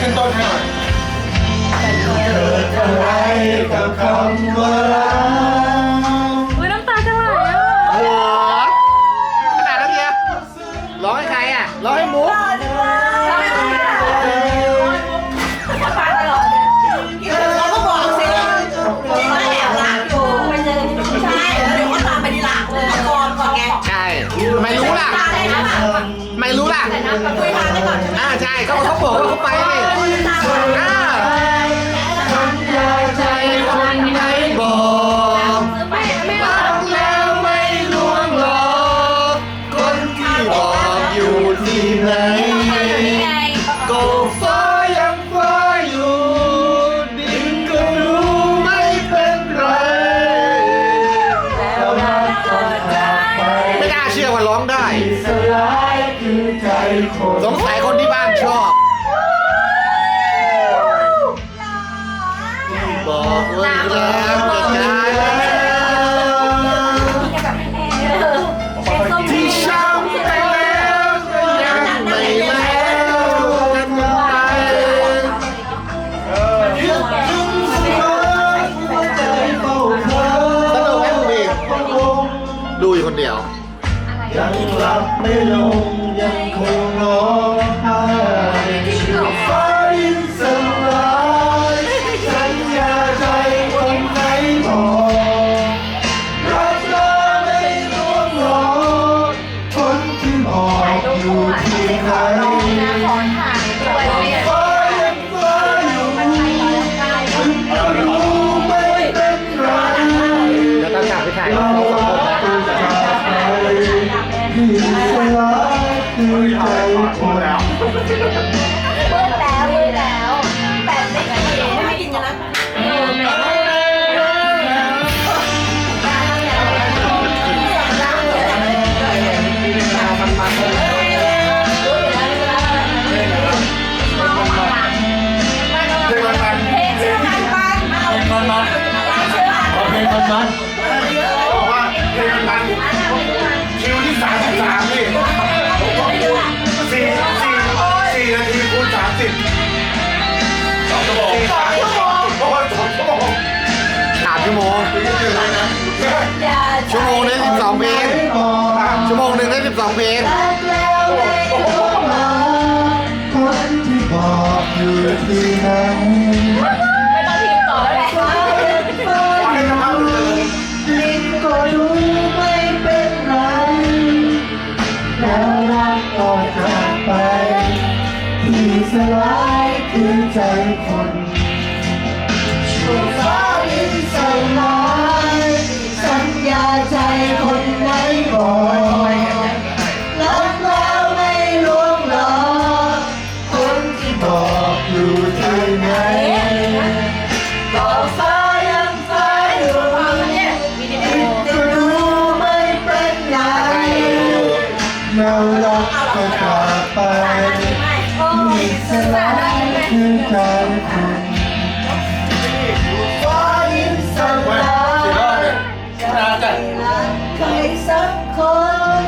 ขึ้นต้นให้หน่อยอะไรกับคำว่ารักอุ้ยน้ำตาจะไหลอะโอ้โหขนาดนั้นเชียร้องให้ใครอะร้องให้มุกเราก็บอกสิว่าแอบรักอยู่ใช่แล้วเดี๋ยวก็ตามไปทีหลังเลยก่อนก่อนไงใช่ไม่รู้ล่ะ ไม่รู้ล่ะ ใช่ไหมอ่าใช่เขาเขาบอกว่าเขาไปนี่อ่าใจคนไหนบอกไม่ไม่รักแล้วไม่ลวงหลอกคนที่บอกอยู่ที่ไหนก็ฟ้ายังฟ้าอยู่ดินก็รู้ไม่เป็นไรแล้วรักก็จากไปไม่น่าเชื่อว่าร้องได้สลายคือใจคนสงสัยคนที่บ้าน ชอบ บอกว่ารักจะตายแล้วที่ช้ำไปแล้วก็ยังไม่แล้วกันไปคิดถึงเสมอหัวใจเฝ้าเธอสนุกไหมคุณพี่ดูอยู่คนเดียว ยังหลับไม่ลงยังคงร้องไห้ มันมันบอกว่าเพลงมันมันคิวที่สามสิบสามนี่สี่สี่สี่นาทีคูณสามสิบสองชั่วโมงสามชั่วโมงเพราะว่าสองชั่วโมงสามชั่วโมงไม่ใช่เลยนะชั่วโมงนึงสิบสองเพลงชั่วโมงหนึ่งได้สิบสองเพลงคนที่บอกอยู่ที่ แล้วรักก็จากไป ที่สลายคือใจคน เราล็อกก็กลับไปมีสลายคือการคุณฟ้ายิ้มสลายใจรักใครสักคน